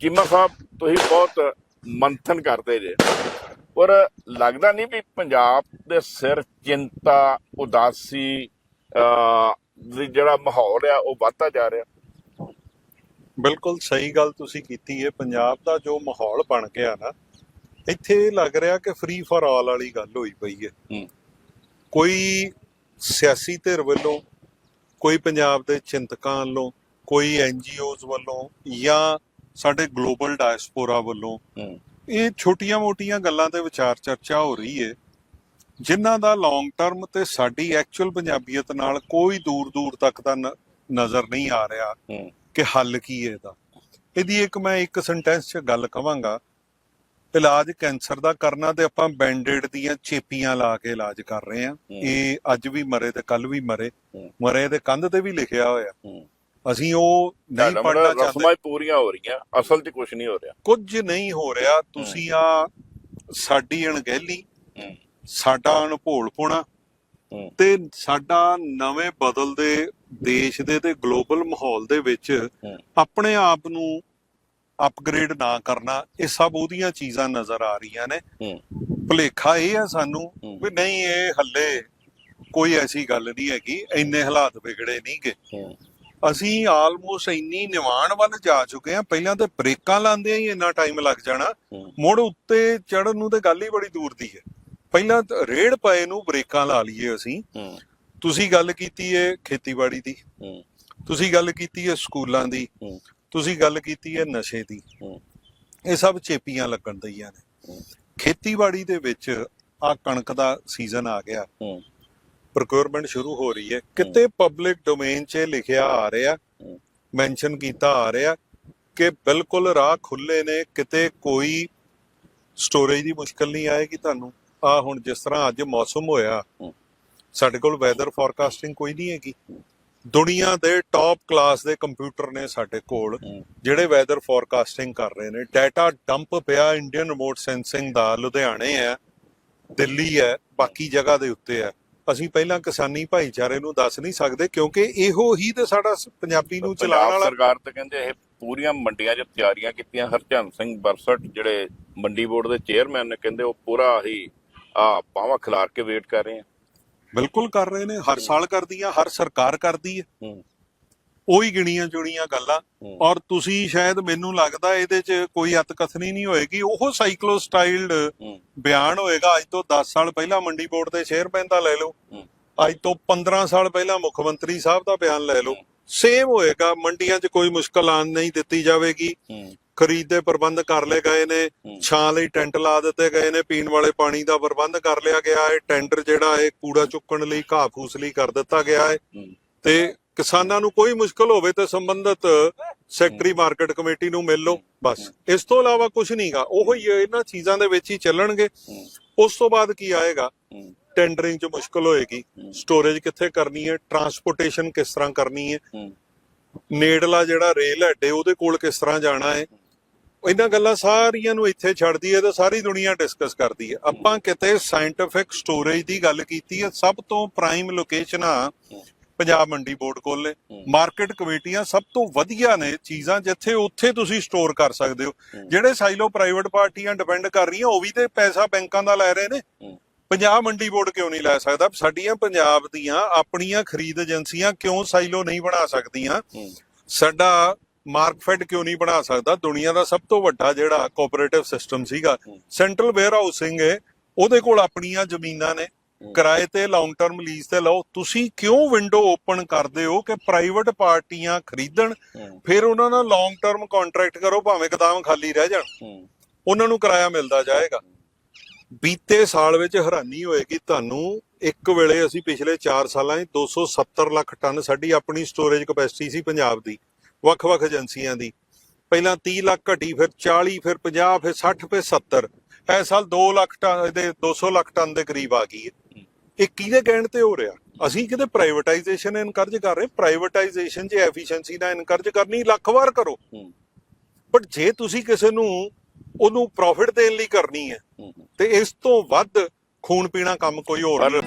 ਚੀਮਾ ਸਾਹਿਬ ਤੁਸੀਂ ਬਹੁਤ ਮੰਥਨ ਕਰਦੇ ਜੇ। ਪਰ ਲੱਗਦਾ ਨਹੀਂ ਵੀ ਪੰਜਾਬ ਦੇ ਸਿਰ ਚਿੰਤਾ ਉਦਾਸੀ ਜਿਹੜਾ ਮਾਹੌਲ ਆ ਉਹ ਵੱਧਦਾ ਜਾ ਰਿਹਾ। ਬਿਲਕੁਲ ਸਹੀ ਗੱਲ ਤੁਸੀਂ ਕੀਤੀ ਹੈ ਪੰਜਾਬ ਦਾ ਜੋ ਮਾਹੌਲ ਬਣ ਗਿਆ ਨਾ ਇੱਥੇ ਲੱਗ ਰਿਹਾ ਕਿ ਫ੍ਰੀ ਫॉर ਆਲ ਵਾਲੀ ਗੱਲ ਹੋਈ ਪਈ ਹੈ ਹੂੰ। ਕੋਈ ਸਿਆਸੀ ਧਿਰ ਵੱਲੋਂ ਕੋਈ ਪੰਜਾਬ ਦੇ ਚਿੰਤਕਾਂ ਵੱਲੋਂ ਕੋਈ ਐਨਜੀਓਜ਼ ਵੱਲੋਂ ਜਾਂ ਸਾਡੇ ਗਲੋਬਲ ਡਾਇਸਪੋਰਾ ਵੱਲੋਂ ਇਹ ਛੋਟੀਆਂ-ਮੋਟੀਆਂ ਗੱਲਾਂ ਤੇ ਵਿਚਾਰ ਚਰਚਾ ਹੋ ਰਹੀ ਹੈ ਜਿਨ੍ਹਾਂ ਦਾ ਲੌਂਗ ਟਰਮ ਤੇ ਸਾਡੀ ਐਕਚੁਅਲ ਪੰਜਾਬੀਅਤ ਨਾਲ ਕੋਈ ਦੂਰ-ਦੂਰ ਤੱਕ ਦਾ ਨਜ਼ਰ ਨਹੀਂ ਆ ਰਿਹਾ ਕਿ ਹੱਲ ਕੀ ਹੈ ਇਹਦਾ। ਇਹਦੀ ਇੱਕ ਮੈਂ ਇੱਕ ਸੈਂਟੈਂਸ 'ਚ ਗੱਲ ਕਵਾਂਗਾ। ਇਲਾਜ ਕੈਂਸਰ ਦਾ ਕਰਨਾ ਤੇ ਆਪਾਂ ਬੈਂਡੇਡ ਦੀਆਂ ਚੇਪੀਆਂ ਲਾ ਕੇ ਇਲਾਜ ਕਰ ਰਹੇ ਹਾਂ। ਇਹ ਅੱਜ ਵੀ ਮਰੇ ਤੇ ਕੱਲ ਵੀ ਮਰੇ। ਮਰੇ ਤੇ ਕੰਧ ਤੇ ਵੀ ਲਿਖਿਆ ਹੋਇਆ। ਅਸੀਂ ਉਹ ਨਹੀਂ ਤੁਹਾਡਾ ਪੜਨਾ ਮਤਲਬ ਚਾਹੁੰਦੇ। ਰਸਮਾਂ ਹੀ ਪੂਰੀਆਂ ਹੋ ਰਹੀਆਂ ਅਸਲ 'ਚ ਕੁਝ ਨਹੀਂ ਹੋ ਰਿਹਾ। ਕੁਝ ਨਹੀਂ ਹੋ ਰਿਹਾ ਤੁਸੀਂ ਆ ਸਾਡੀ ਅਣਗਹਿਲੀ ਹੂੰ। ਸਾਡਾ ਅਣਭੋਲਪੁਣਾ ਹੂੰ। ਤੇ ਸਾਡਾ ਨਵੇਂ ਬਦਲਦੇ ਦੇਸ਼ ਦੇ ਤੇ ਗਲੋਬਲ ਮਾਹੌਲ ਦੇ ਵਿੱਚ ਹੂੰ। ਆਪਣੇ ਆਪ ਨੂੰ ਅਪਗ੍ਰੇਡ ਨਾ ਕਰਨਾ ਇਹ ਸਭ ਉਹਦੀਆਂ ਚੀਜ਼ਾਂ ਨਜ਼ਰ ਆ ਰਹੀਆਂ ਨੇ। ਹੂੰ। ਭੁਲੇਖਾ ਇਹ ਹੈ ਸਾਨੂੰ ਹੂੰ। ਵੀ ਨਹੀਂ ਇਹ ਹੱਲੇ ਕੋਈ ਐਸੀ ਗੱਲ ਨਹੀਂ ਹੈਗੀ ਇੰਨੇ ਹਾਲਾਤ ਵਿਗੜੇ ਨਹੀਂਗੇ। ਹੂੰ। ਅਸੀਂ ਆਲਮੋਸਟ ਇੰਨੀ ਨਿਵਾਣ ਵੱਲ ਜਾ ਚੁੱਕੇ ਹਾਂ ਪਹਿਲਾਂ ਤੇ ਬ੍ਰੇਕਾਂ ਲਾਉਂਦੇ ਹੀ ਇੰਨਾ ਟਾਈਮ ਲੱਗ ਜਾਣਾ। ਮੁੜ ਉੱਤੇ ਚੜਨ ਨੂੰ ਤੇ ਗੱਲ ਹੀ ਬੜੀ ਦੂਰ ਦੀ ਹੈ। ਪਹਿਲਾਂ ਤਾਂ ਰੇੜ ਪਏ ਨੂੰ ਬ੍ਰੇਕਾਂ ਲਾ ਲਈਏ ਅਸੀਂ। ਤੁਸੀਂ ਗੱਲ ਕੀਤੀ ਹੈ ਖੇਤੀਬਾੜੀ ਦੀ। ਤੁਸੀਂ ਗੱਲ ਕੀਤੀ ਹੈ ਸਕੂਲਾਂ ਦੀ। ਤੁਸੀਂ ਗੱਲ ਕੀਤੀ ਹੈ ਨਸ਼ੇ ਦੀ। ਇਹ ਸਭ ਚੇਪੀਆਂ ਲੱਗਣ ਦਈਆਂ ਨੇ। ਖੇਤੀਬਾੜੀ ਦੇ ਵਿੱਚ ਆ ਕਣਕ ਦਾ ਸੀਜ਼ਨ ਆ ਗਿਆ। ਪ੍ਰੋਕਿਉਰਮੈਂਟ ਸ਼ੁਰੂ ਹੋ ਰਹੀ ਹੈ। ਕਿਤੇ ਪਬਲਿਕ ਡੋਮੇਨ 'ਚ ਲਿਖਿਆ ਆ ਰਿਹਾ। ਮੈਂਸ਼ਨ ਕੀਤਾ ਆ ਰਿਹਾ ਕਿ ਬਿਲਕੁਲ ਰਾਹ ਖੁੱਲੇ ਨੇ ਕਿਤੇ ਕੋਈ ਸਟੋਰੇਜ ਦੀ ਮੁਸ਼ਕਲ ਨਹੀਂ ਆਏਗੀ ਤੁਹਾਨੂੰ। ਆ ਹੁਣ ਜਿਸ ਤਰ੍ਹਾਂ ਅੱਜ ਮੌਸਮ ਹੋਇਆ। ਸਾਡੇ ਕੋਲ ਵੈਦਰ ਫੋਰਕਾਸਟਿੰਗ ਕੋਈ ਨਹੀਂ ਹੈਗੀ। ਦੁਨੀਆ ਦੇ ਟੌਪ ਕਲਾਸ ਦੇ ਕੰਪਿਊਟਰ ਨੇ ਸਾਡੇ ਕੋਲ ਜਿਹੜੇ ਵੈਦਰ ਫੋਰਕਾਸਟਿੰਗ ਕਰ ਰਹੇ ਨੇ। ਡਾਟਾ ਡੰਪ ਪਿਆ ਇੰਡੀਅਨ ਰਿਮੋਟ ਸੈਂਸਿੰਗ ਦਾ ਲੁਧਿਆਣੇ ਹੈ ਦਿੱਲੀ ਹੈ ਬਾਕੀ ਜਗ੍ਹਾ ਦੇ ਉੱਤੇ ਹੈ। ਅਸੀਂ ਪਹਿਲਾਂ ਕਿਸਾਨੀ ਭਾਈਚਾਰੇ ਨੂੰ ਦੱਸ ਨਹੀਂ ਸਕਦੇ ਕਿਉਂਕਿ ਇਹੋ ਹੀ ਤੇ ਸਾਡਾ ਪੰਜਾਬੀ ਨੂੰ ਚਲਾਉਣ ਵਾਲਾ ਸਰਕਾਰ ਤੇ ਕਹਿੰਦੇ ਇਹ ਪੂਰੀਆਂ ਮੰਡੀਆਂ 'ਚ ਤਿਆਰੀਆਂ ਕੀਤੀਆਂ। ਹਰਚੰਦ ਸਿੰਘ ਬਰਸਟ ਜਿਹੜੇ ਮੰਡੀ ਬੋਰਡ ਦੇ ਚੇਅਰਮੈਨ ਨੇ ਕਹਿੰਦੇ ਉਹ ਪੂਰਾ ਹੀ ਆ ਪਾਵਾ ਖਿਲਾਰ ਕੇ ਵੇਟ ਕਰ ਰਹੇ ਆ। ਬਿਲਕੁਲ ਕਰ ਰਹੇ ਨੇ। ਹਰ ਸਾਲ ਕਰਦੀਆਂ ਹਰ ਸਰਕਾਰ ਕਰਦੀ ਹੈ ਹੂੰ। ਉਹੀ ਗਿਣੀਆਂ ਚੁਣੀਆਂ ਗੱਲਾਂ। ਔਰ ਤੁਸੀਂ ਸ਼ਾਇਦ ਮੈਨੂੰ ਲੱਗਦਾ ਇਹਦੇ 'ਚ ਕੋਈ ਅਤਕਥਨੀ ਨਹੀਂ ਹੋਏਗੀ। ਉਹ ਸਾਈਕਲੋ ਸਟਾਈਲਡ ਬਿਆਨ ਹੋਏਗਾ। ਅੱਜ ਤੋਂ 10 ਸਾਲ ਪਹਿਲਾਂ ਮੰਡੀ ਬੋਰਡ ਦੇ ਚੇਅਰਮੈਨ ਦਾ ਲੈ ਲਓ। ਅੱਜ ਤੋਂ 15 ਸਾਲ ਪਹਿਲਾਂ ਮੁੱਖ ਮੰਤਰੀ ਸਾਹਿਬ ਦਾ ਬਿਆਨ ਲੈ ਲਓ। ਸੇਮ ਹੋਏਗਾ। ਮੰਡੀਆਂ 'ਚ ਕੋਈ ਮੁਸ਼ਕਲ ਆਣ ਨਹੀਂ ਦਿੱਤੀ ਜਾਵੇਗੀ। ਖਰੀਦ ਦੇ ਪ੍ਰਬੰਧ ਕਰ ਲਏ ਗਏ ਨੇ। ਛਾਂ ਲਈ ਟੈਂਟ ਲਾ ਦਿੱਤੇ ਗਏ ਨੇ। ਪੀਣ ਵਾਲੇ ਪਾਣੀ ਦਾ ਪ੍ਰਬੰਧ ਕਰ ਲਿਆ ਗਿਆ ਹੈ। ਟੈਂਡਰ ਜਿਹੜਾ ਹੈ ਕੂੜਾ ਚੁੱਕਣ ਲਈ ਘਾਹ ਫੂਸ ਲਈ ਕਰ ਦਿੱਤਾ ਗਿਆ ਹੂੰ। ਤੇ ਕਿਸਾਨਾਂ ਨੂੰ ਕੋਈ ਮੁਸ਼ਕਲ ਹੋਵੇ ਤੇ ਸੰਬੰਧਿਤ ਸੈਕਟਰੀ ਮਾਰਕੀਟ ਕਮੇਟੀ ਨੂੰ ਮਿਲ ਲਓ ਬਸ। ਇਸ ਤੋਂ ਇਲਾਵਾ ਕੁਝ ਨਹੀਂਗਾ ਉਹ ਹੀ ਇਹਨਾਂ ਚੀਜ਼ਾਂ ਦੇ ਵਿੱਚ ਹੀ ਚੱਲਣਗੇ। ਉਸ ਤੋਂ ਬਾਅਦ ਕੀ ਆਏਗਾ? ਟੈਂਡਰਿੰਗ 'ਚ ਮੁਸ਼ਕਲ ਹੋਏਗੀ। ਸਟੋਰੇਜ ਕਿੱਥੇ ਕਰਨੀ ਹੈ? ਟਰਾਂਸਪੋਰਟੇਸ਼ਨ ਕਿਸ ਤਰ੍ਹਾਂ ਕਰਨੀ ਹੈ? ਹੂੰ। ਨੇੜਲਾ ਜਿਹੜਾ ਰੇਲ ਹੈਡੇ ਉਹਦੇ ਕੋਲ ਕਿਸ ਤਰ੍ਹਾਂ ਜਾਣਾ ਹੈ? ਇਹਨਾਂ ਗੱਲਾਂ ਸਾਰੀਆਂ ਨੂੰ ਇੱਥੇ ਛੱਡਦੀ ਹੈ ਤੇ ਸਾਰੀ ਦੁਨੀਆ ਡਿਸਕਸ ਕਰਦੀ ਹੈ। ਆਪਾਂ ਕਿਤੇ ਸਾਇੰਟਿਫਿਕ ਸਟੋਰੇਜ ਦੀ ਗੱਲ ਕੀਤੀ ਹੈ ਸਭ ਤੋਂ ਪ੍ਰਾਈਮ ਲੋਕੇਸ਼ਨਾਂ ਪੰਜਾਬ ਮੰਡੀ ਬੋਰਡ ਕੋਲ ਨੇ। ਮਾਰਕੀਟ ਕਮੇਟੀਆਂ ਸਭ ਤੋਂ ਵਧੀਆ ਨੇ ਚੀਜ਼ਾਂ ਜਿੱਥੇ ਉੱਥੇ ਤੁਸੀਂ ਸਟੋਰ ਕਰ ਸਕਦੇ ਹੋ। ਜਿਹੜੇ ਸਾਈਲੋ ਪ੍ਰਾਈਵੇਟ ਪਾਰਟੀਆਂ ਡਿਪੈਂਡ ਕਰ ਰਹੀਆਂ ਉਹ ਵੀ ਤੇ ਪੈਸਾ ਬੈਂਕਾਂ ਦਾ ਲੈ ਰਹੇ ਨੇ ਪੰਜਾਬ ਮੰਡੀ ਬੋਰਡ ਕਿਉਂ ਨਹੀਂ ਲੈ ਸਕਦਾ ਸਾਡੀਆਂ ਪੰਜਾਬ ਦੀਆਂ ਆਪਣੀਆਂ ਖਰੀਦ ਏਜੰਸੀਆਂ ਕਿਉਂ ਸਾਈਲੋ ਨਹੀਂ ਬਣਾ ਸਕਦੀਆਂ ਸਾਡਾ ਮਾਰਕਫੈਡ ਕਿਉਂ ਨਹੀਂ ਬਣਾ ਸਕਦਾ ਦੁਨੀਆ ਦਾ ਸਭ ਤੋਂ ਵੱਡਾ ਜਿਹੜਾ ਕੋਆਪਰੇਟਿਵ ਸਿਸਟਮ ਸੀਗਾ। ਸੈਂਟਰਲ ਵੇਅਰ ਹਾਊਸਿੰਗ ਹੈ ਉਹਦੇ ਕੋਲ ਆਪਣੀਆਂ ਜ਼ਮੀਨਾਂ ਨੇ। ਕਿਰਾਏ ਤੇ ਲੌਂਗ ਟਰਮ ਲੀਜ਼ ਤੇ ਲਓ। ਤੁਸੀਂ ਕਿਉਂ ਵਿੰਡੋ ਓਪਨ ਕਰਦੇ ਹੋ ਕਿ ਪ੍ਰਾਈਵੇਟ ਪਾਰਟੀਆਂ ਖਰੀਦਣ? ਫਿਰ ਉਹਨਾਂ ਨਾਲ ਲੌਂਗ ਟਰਮ ਕੰਟਰੈਕਟ ਕਰੋ ਭਾਵੇਂ ਗਦਾਮ ਖਾਲੀ ਰਹਿ ਜਾਣ। ਉਹਨਾਂ ਨੂੰ ਕਿਰਾਇਆ ਮਿਲਦਾ ਜਾਏਗਾ। ਬੀਤੇ ਸਾਲ ਵਿੱਚ ਹੈਰਾਨੀ ਹੋਏਗੀ ਤੁਹਾਨੂੰ ਇੱਕ ਵੇਲੇ ਅਸੀਂ ਪਿਛਲੇ 4 ਸਾਲਾਂ 'ਚ 270 ਲੱਖ ਟਨ ਸਾਡੀ ਆਪਣੀ ਸਟੋਰੇਜ ਕਪੈਸਿਟੀ ਸੀ ਪੰਜਾਬ ਦੀ ਵੱਖ-ਵੱਖ ਏਜੰਸੀਆਂ ਦੀ। ਪਹਿਲਾਂ 30 ਲੱਖ ਘਟੀ ਫਿਰ 40 ਫਿਰ 50 ਫਿਰ 60 ਫਿਰ 70 ਇਸ ਸਾਲ 2 ਲੱਖ ਟਨ ਦੇ 200 ਲੱਖ ਟਨ ਦੇ ਕਰੀਬ ਆ ਗਈ ਹੈ। ਇਹ ਕਿਹਦੇ ਕਹਿਣ ਤੇ ਹੋ ਰਿਹਾ? ਅਸੀਂ ਕਿਤੇ ਪ੍ਰਾਈਵੇਟਾਈਜੇਸ਼ਨ ਇਨਕਰਜ ਕਰ ਰਹੇ ਪ੍ਰਾਈਵੇਟਾਈਜੇਸ਼ਨ 'ਚ ਐਫੀਸ਼ੀਐਂਸੀ ਦਾ ਇਨਕਰਜ ਕਰਨੀ ਲੱਖ ਵਾਰ ਕਰੋ। ਬਟ ਜੇ ਤੁਸੀਂ ਕਿਸੇ ਨੂੰ ਉਹਨੂੰ ਪ੍ਰੋਫਿਟ ਦੇਣ ਲਈ ਕਰਨੀ ਹੈ ਹੂੰ ਤੇ ਇਸ ਤੋਂ ਵੱਧ ਖੂਨ ਪੀਣਾ ਕੰਮ ਕੋਈ ਹੋਰ ਨਹੀਂ।